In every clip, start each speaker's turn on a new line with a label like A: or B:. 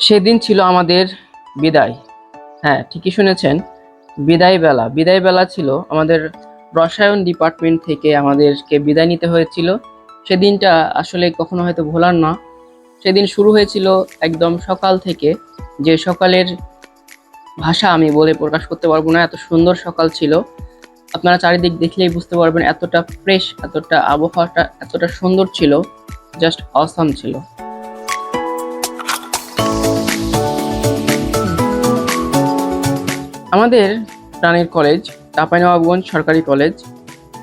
A: সেদিন ছিল আমাদের বিদায়। হ্যাঁ ঠিকই শুনেছেন বিদায় বেলা বিদায় বেলা ছিল আমাদের রসায়ন ডিপার্টমেন্ট থেকে আমাদেরকে বিদায় নিতে হয়েছিল। সেদিনটা আসলে কখনো হয়তো ভোলার না। সেদিন শুরু হয়েছিল একদম সকাল থেকে। যে সকালের ভাষা আমি বলে প্রকাশ করতে পারব না, এত সুন্দর সকাল ছিল। আপনারা চারিদিক দেখলেই বুঝতে পারবেন এতটা ফ্রেশ এতটা আবহাওয়াটা এতটা সুন্দর ছিল জাস্ট অসাম ছিল। আমাদের প্রাণের কলেজ চাঁপাইনবাবগঞ্জ সরকারি কলেজ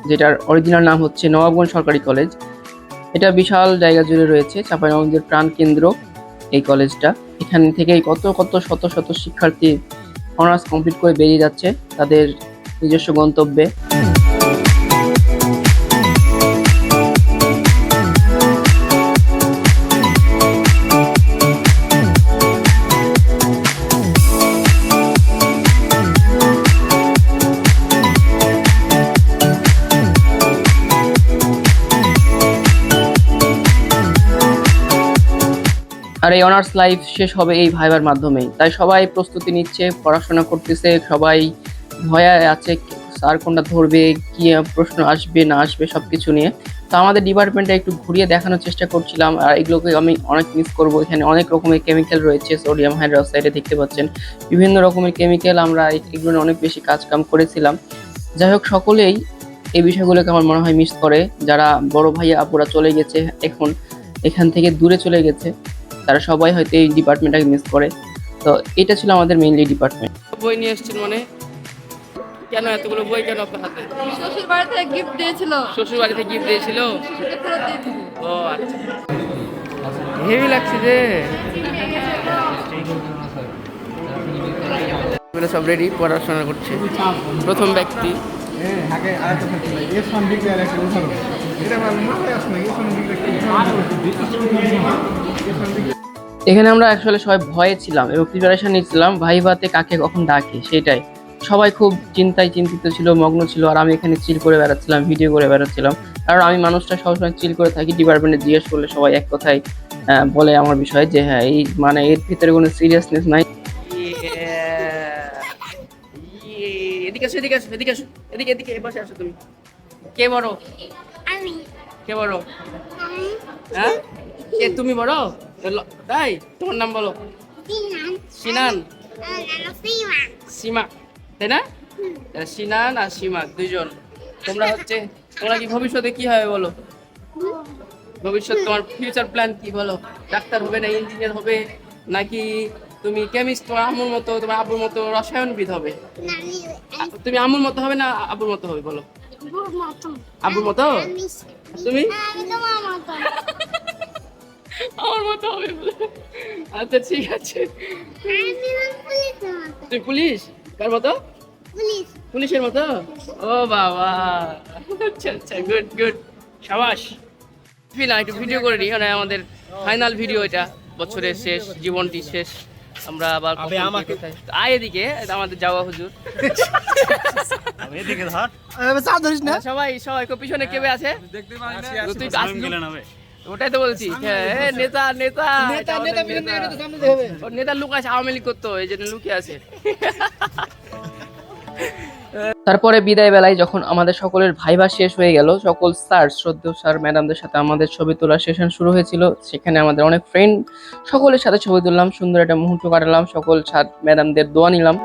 A: যেটার অরিজিনাল নাম হচ্ছে নবাবগঞ্জ সরকারি কলেজ এটা বিশাল জায়গা জুড়ে রয়েছে চাঁপাইনবাবগঞ্জের প্রাণ কেন্দ্র এই কলেজটা এখান থেকে কত কত শত শত শিক্ষার্থী অনার্স কমপ্লিট করে বেরিয়ে যাচ্ছে, তাদের নিজস্ব গন্তব্যে। আর এই অনার্স লাইফ শেষ হবে এই ভাইবার মাধ্যমেই। তাই সবাই প্রস্তুতি নিচ্ছে, পড়াশোনা করতেছে, সবাই ভয়ে আছে, স্যার কোনটা ধরবে, কি প্রশ্ন আসবে, না আসবে সব কিছু নিয়ে। তো আমাদের ডিপার্টমেন্টে একটু ঘুরিয়ে দেখানোর চেষ্টা করছিলাম, আর এগুলোকে আমি অনেক মিস করব। এখানে অনেক রকমের কেমিক্যাল রয়েছে সোডিয়াম হাইড্রোক্সাইডে দেখতে পাচ্ছেন। বিভিন্ন রকমের কেমিক্যাল আমরা এগুলো অনেক বেশি কাজ কাম করেছিলাম। যাই হোক, সকলেই এই বিষয়গুলোকে আমার মনে হয় মিস করে। যারা বড় ভাইয়া আপুরা চলে গেছে এখন, এখান থেকে দূরে চলে গেছে। তারা সবাই হয়তো এই ডিপার্টমেন্টটাকে মিস করে। তো এটা ছিল আমাদের মেইনলি ডিপার্টমেন্ট বই নিয়ে এসেছেন মানে? কেন এতগুলো বই কেন আপনার হাতে?
B: শ্বশুর বাড়ি থেকে গিফট দিয়েছিল।
A: শ্বশুর বাড়িতে গিফট দিয়েছিল? ও আচ্ছা। হেভি লাগছে যে। এগুলো সব রেডি পড়াশোনা করছে। প্রথম ব্যক্তি।
C: হ্যাঁ
A: এখানে আমরা আসলে সবাই ভয়ে ছিলাম এবং প্রিপারেশন নিচ্ছিলাম ভাই ভাতে কাকে কখন ডাকে সেটাই। সবাই খুব চিন্তায় চিন্তিত ছিল মগ্ন ছিল আর আমি এখানে চিল করে বেড়াচ্ছিলাম ভিডিও করে বেড়াচ্ছিলাম। কারণ আমি মানুষটা সবসময় চিল করে থাকি ডিপার্টমেন্টে জিজ্ঞেস করলে সবাই এক কথাই বলে আমার বিষয়ে যে হ্যাঁ এই মানে এর ভিতরে কোনো সিরিয়াসনেস নাই। এদিকে আসো এদিকে আসো এদিকে আসো এদিকে এদিকে এ পাশে আসো তুমি। কে বড়?
D: আমি।
A: কে বড়? হ্যাঁ? কে তুমি বড়? তাই তোমার নাম বলো
D: সিনান সিমা
A: তাই না সিনান আর সীমা দুইজন তোমরা হচ্ছে তোমরা কি ভবিষ্যতে কি হবে বলো ভবিষ্যৎ তোমার ফিউচার প্ল্যান কি বলো ডাক্তার হবে না ইঞ্জিনিয়ার হবে নাকি তুমি কেমিস্ট তোমার আম্মুর মতো তোমার আবুর মতো রসায়নবিদ হবে তুমি আমুর মতো হবে না আবুর মতো হবে বলো
D: আবুর মতো
A: তুমি আমার মতো হবে আচ্ছা ঠিক আছে। তুই পুলিশ? কার মতো? পুলিশের মতো? ও বাবা। আচ্ছা আচ্ছা গুড গুড সাবাস। না একটু ভিডিও করে নিই মানে আমাদের ফাইনাল ভিডিও এটা। বছরের শেষ জীবনটি শেষ। আমরা আবার
C: আমাকে-
A: আয় এদিকে আমাদের যাওয়া হুজুর।
C: এদিকে ধর। চা ধরিস না।
A: সবাই সবাই পিছনে কেবে আছে?
C: দেখতে
A: তুই আসলু- ওটাই তো বলছি। হ্যাঁ এ, নেতা নেতা। এটা আমাদের নেতা। ওর নেতা। লুক আছে আওয়ামী লীগ করতো এই জন্য আছে। তারপরে বিদায় বেলায় যখন আমাদের সকলের ভাইবা শেষ হয়ে গেল সকল স্যার শ্রদ্ধেয় স্যার ম্যাডামদের সাথে আমাদের ছবি তোলার সেশন শুরু হয়েছিল। সেখানে আমাদের অনেক ফ্রেন্ড সকলের সাথে ছবি তুললাম সুন্দর একটা মুহূর্ত কাটালাম সকল স্যার ম্যাডামদের দোয়া নিলাম।